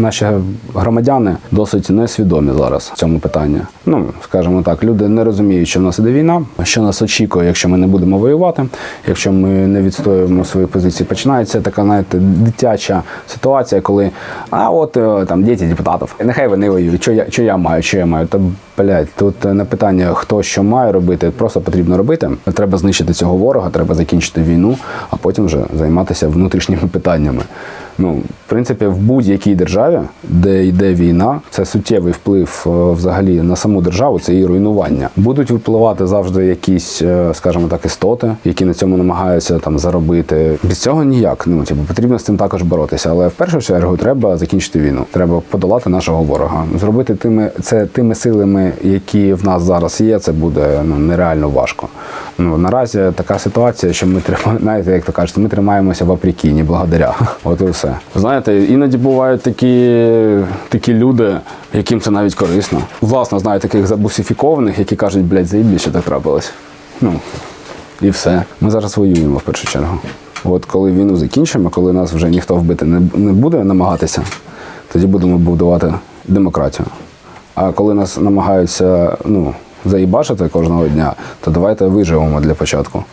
наші громадяни досить несвідомі зараз в цьому питанні. Ну, скажімо так, люди не розуміють, що в нас іде війна, що нас очікує, якщо ми не будемо воювати, якщо ми не відстоюємо свої позиції. Починається така, знаєте, дитяча ситуація, коли а от е, там діти депутатів, нехай вони воюють. Що я, що я маю, що я маю? Та блядь, тут не питання, хто що має робити, просто потрібно робити. Треба знищити цього ворога, треба закінчити війну, а потім вже займатися внутрішніми питаннями. Ну, в принципі, в будь-якій державі, де йде війна, це суттєвий вплив е, взагалі на саму державу, це її руйнування. Будуть випливати завжди якісь, е, скажімо так, істоти, які на цьому намагаються там заробити. Без цього ніяк. Ну типу, потрібно з цим також боротися. Але в першу чергу треба закінчити війну. Треба подолати нашого ворога. Зробити тими це тими силами, які в нас зараз є. Це буде ну нереально важко. Ну наразі така ситуація, що ми тримаємо, знаєте, як то кажуть, ми тримаємося в Апрікіні, благодаря. От і все. Знаєте, іноді бувають такі, такі люди, яким це навіть корисно. Власне, знаю таких забусифікованих, які кажуть, блядь, заїбі, що так трапилось. Ну, і все. Ми зараз воюємо в першу чергу. От коли війну закінчимо, коли нас вже ніхто вбити не, не буде намагатися, тоді будемо будувати демократію. А коли нас намагаються ну, заїбашити кожного дня, то давайте виживемо для початку.